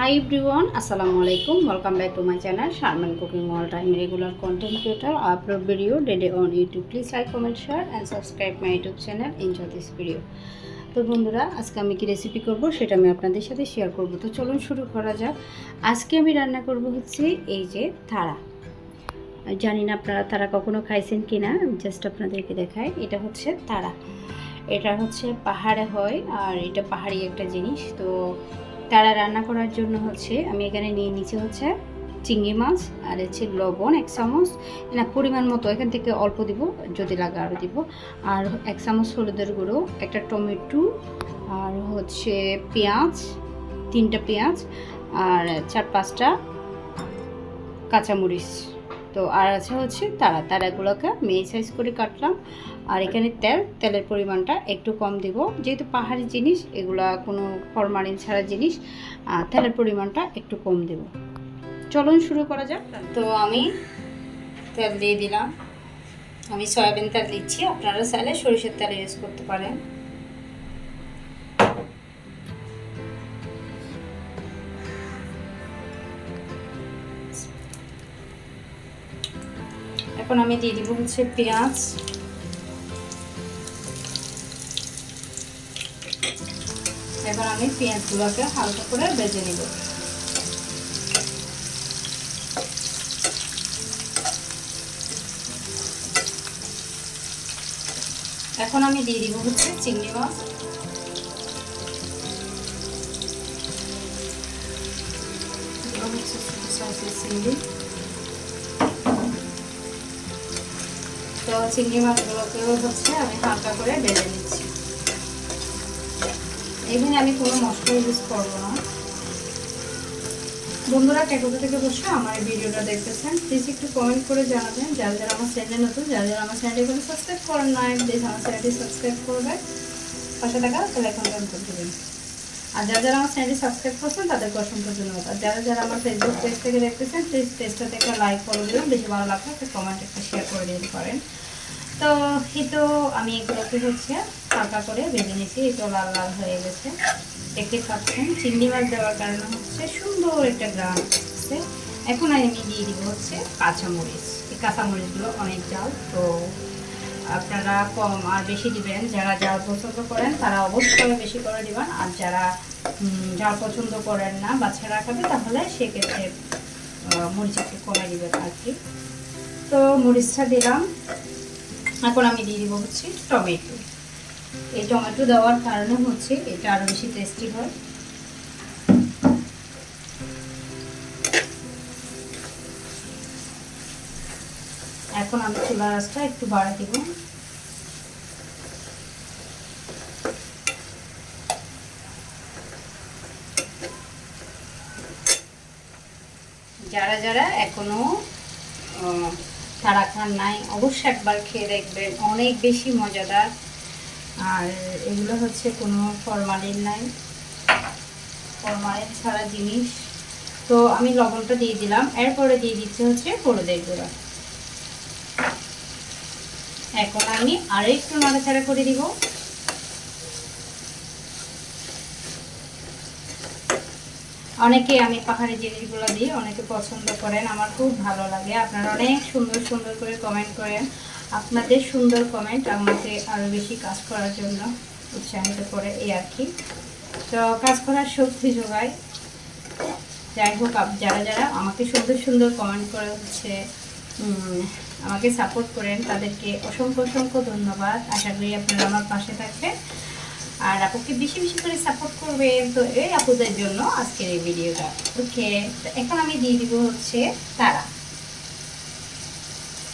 High everyone আসসালামু আলাইকুম। Welcome back to my channel Sharman cooking all time regular content creator upload video daily on YouTube please like comment share and subscribe my YouTube channel enjoy this video তো বন্ধুরা, আজকে আমি কি recipe করব সেটা আমি আপনাদের সাথে শেয়ার করব। তো চলুন শুরু করা যাক। আজকে আমি রান্না করব হচ্ছে এই যে থাড়া। জানি না আপনারা তারা কখনো খাইছেন কি না জাস্ট আপনাদেরকে দেখায় এটা হচ্ছে তারা এটা হচ্ছে পাহাড়ে হয় আর এটা পাহাড়ি একটা জিনিস, তো তারা রান্না করার জন্য হচ্ছে, আমি এখানে নিয়ে নিচে হচ্ছে চিংড়ি মাছ আর হচ্ছে লবণ, এক চামচ। না, পরিমাণ মতো, এখান থেকে অল্প দিব, যদি লাগে আরও দিব। আর এক চামচ হলুদের গুঁড়ো, একটা টমেটো আর হচ্ছে পেঁয়াজ, তিনটা পেঁয়াজ আর চার পাঁচটা কাঁচামরিচ। তো আর আছে হচ্ছে তারা। তারাগুলোকে মেয়ে সাইজ করে কাটলাম। আর এখানে তেল, তেলের পরিমাণটা একটু কম দিব। যেহেতু পাহাড়ি জিনিস, এগুলা কোনো ফরমালিন ছাড়া জিনিস তেলের পরিমাণটা একটু কম দেব। চলুন শুরু করা যাক। তো আমি তেল দিয়ে দিলাম। আমি সয়াবিন তেল দিচ্ছি। আপনারা চাইলে সরিষার তেল ইউজ করতে পারেন। এখন আমি দিয়ে দিব হচ্ছে পেঁয়াজ। এবার আমি পেঁয়াজগুলোকে হালকা করে বেজে নিব। এখন আমি দিয়ে দিব হচ্ছে চিংড়ি মাছ। চিংড়ি। তো চিংড়ি মাছগুলোকেও হচ্ছে আমি হালকা করে বেড়ে নিচ্ছি। এখানে আমি কোনো মশলা ইউজ করব না। বন্ধুরা কে কোথা থেকে বসে আমার এই ভিডিওটা দেখতেছেন। প্লিজ একটু কমেন্ট করে জানাবেন। যারা যারা আমার চ্যানেলে নতুন, যারা যারা আমার চ্যানেলটি সাবস্ক্রাইব করেন না প্লিজ আমার চ্যানেলটি সাবস্ক্রাইব করবে পাশে থাকা তাহলে এখন করে দেবেন। আর যারা যারা আমার চ্যানেলটি সাবস্ক্রাইব করছেন, তাদেরকে অসংখ্য ধন্যবাদ। আর যারা যারা আমার ফেসবুক পেজ থেকে দেখতেছেন প্লিজ পেজটা একটা লাইক করে দেবেন। বেশি ভালো লাগলে একটা কমেন্ট একটা শেয়ার করে দিতে পারেন তো এই তো আমি এগুলোকে হচ্ছে হালকা করে ভেজে নিয়েছি। এই তো লাল লাল হয়ে গেছে। দেখতে পাচ্ছেন, চিংড়ি মাছ দেওয়ার কারণে হচ্ছে সুন্দর একটা গ্রাম এখন আমি দিয়ে দিব হচ্ছে কাঁচামরিচ। এই কাঁচামরিচগুলো অনেক জাল, তো আপনারা কম আর বেশি দিবেন। যারা জাল পছন্দ করেন, তারা অবশ্যই বেশি করে দিবেন। আর যারা জাল পছন্দ করেন না বাচ্চারা খাবে, তাহলে সেক্ষেত্রে মরিচ একটু কমে দিবেন আর কি। তো মরিচটা দিলাম। এখন আমি দিয়ে দিব হচ্ছে টমেটো। এই টমেটো দেওয়ার কারণে হচ্ছে এটা আরও বেশি টেস্টি হয়। এখন আমি চুলা রাসটা একটু বাড়া দিব। যারা যারা এখনও তারা খান নাই, অবশ্যই একবার খেয়ে দেখবেন, অনেক বেশি মজাদার। আর এগুলো হচ্ছে কোনো ফরমালিন নাই। ফরমালিন ছাড়া জিনিস। তো আমি লবণটা দিয়ে দিলাম, এরপরে দিয়ে দিচ্ছে হচ্ছে হলুদের গুঁড়া। এখন আমি আরও একটু নাড়াচাড়া করে দিব। অনেকে আমি পাহাড়ি জিনিসগুলো দিই অনেকে পছন্দ করেন, আমার খুব ভালো লাগে। আপনারা অনেক সুন্দর সুন্দর করে কমেন্ট করেন। আপনাদের সুন্দর কমেন্ট আমাকে আরও বেশি কাজ করার জন্য উৎসাহিত করে এই আর কি। তো কাজ করার শক্তি যোগায়। যাই হোক যারা যারা আমাকে সুন্দর সুন্দর কমেন্ট করে হচ্ছে আমাকে সাপোর্ট করেন। তাদেরকে অসংখ্য অসংখ্য ধন্যবাদ। আশা করি আপনারা আমার পাশে থাকবেন। আর আপুকে বেশি বেশি করে সাপোর্ট করবেন তো এই আপুদের জন্য আজকের এই ভিডিওটা। ওকে, তো এখন আমি দিয়ে দিব হচ্ছে তারা।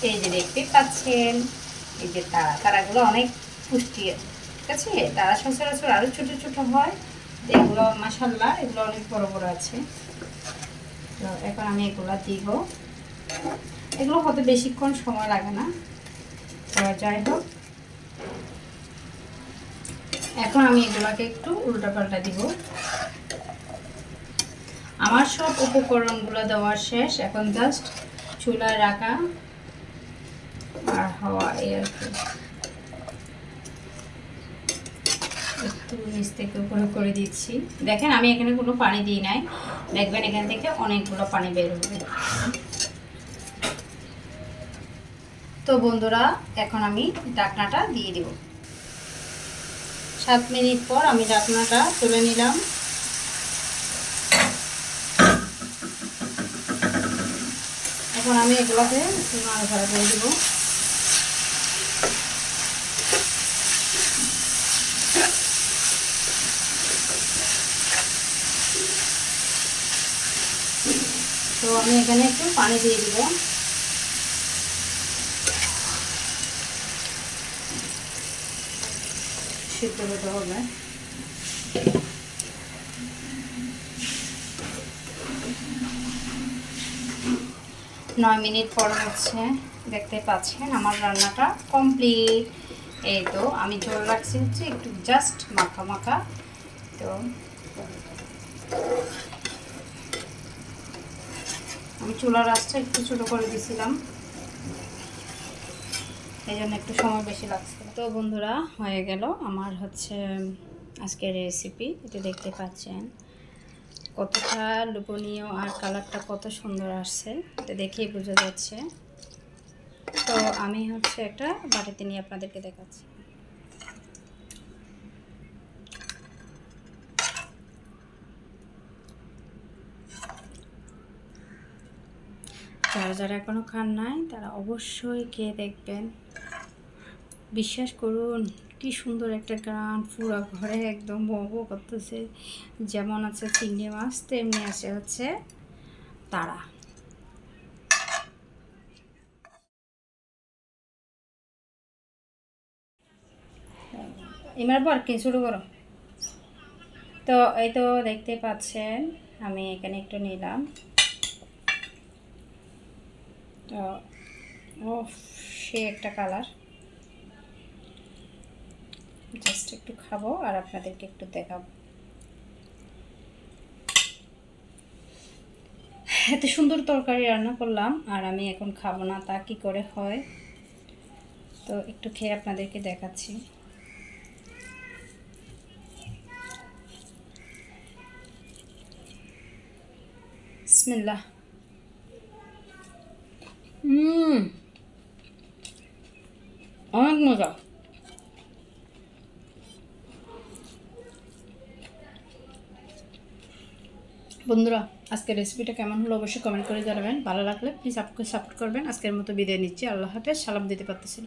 এই যে দেখতে পাচ্ছেন, এই যে তারা। তারাগুলো অনেক পুষ্টি, ঠিক আছে? তারা সচরাচর আরও ছোটো ছোটো হয়। এগুলো মাসাল্লাহ এগুলো অনেক বড় বড় আছে। তো এখন আমি এগুলো দিব। এগুলো হতে বেশিক্ষণ সময় লাগে না। তো যাই হোক। এখন আমি এগুলোকে একটু উল্টা পাল্টা দিব। আমার সব উপকরণগুলো দেওয়ার শেষ। এখন জাস্ট চুলায় রাখা। আর হাওয়া, এই আর কি। একটু নিচ থেকে উপরে করে দিচ্ছি। দেখেন, আমি এখানে কোনো পানি দিই নাই। দেখবেন এখান থেকে অনেকগুলো পানি বের হবে। তো বন্ধুরা, এখন আমি ডাকনাটা দিয়ে দেব। সাত মিনিট পর আমি ডাকনাটা তুলে নিলাম। এখন আমি এগুলোকে নাড়াচাড়া করে দেবো। তো আমি এখানে একটু পানি দিয়ে দিব। সিদ্ধ হতে হবে। নয় মিনিট পর হচ্ছে দেখতে পাচ্ছেন আমার রান্নাটা কমপ্লিট। এই তো, আমি ঝোল রাখছি হচ্ছে একটু জাস্ট মাখা মাখা। তো আমি চুলার আঁচটা একটু ছোটো করে দিয়েছিলাম এই জন্য একটু সময় বেশি লাগছে। তো বন্ধুরা, হয়ে গেল আমার হচ্ছে আজকের রেসিপি এটা দেখতে পাচ্ছেন। কতটা লোভনীয় আর কালারটা কত সুন্দর আসছে, এটা দেখেই বোঝা যাচ্ছে। তো আমি হচ্ছে একটা বাটিতে নিয়ে আপনাদেরকে দেখাচ্ছি। যারা যারা এখনও খান নাই, তারা অবশ্যই খেয়ে দেখবেন। বিশ্বাস করুন, কি সুন্দর একটা গান, পুরো ঘরে একদম বউ করতেছে। যেমন আছে চিংড়ি মাছ, তেমনি আছে হচ্ছে তারা। এবার পর কি শুরু করো? তো, এই তো দেখতে পাচ্ছেন, আমি এখানে একটু নিলাম। তো ও সে একটা কালার জাস্ট একটু খাব আর আপনাদেরকে একটু দেখাবো। এত সুন্দর তরকারি রান্না করলাম আর আমি এখন খাব না, তা কি করে হয়? তো একটু খেয়ে আপনাদেরকে দেখাচ্ছি। অনেক মজা। বন্ধুরা, আজকের রেসিপিটা কেমন হলো অবশ্যই কমেন্ট করে জানাবেন। ভালো লাগলে প্লিজ আপনাকে সাপোর্ট করবেন। আজকের মতো বিদায় নিচ্ছি। আল্লাহ হাফেজ। সালাম দিতে পারতেছি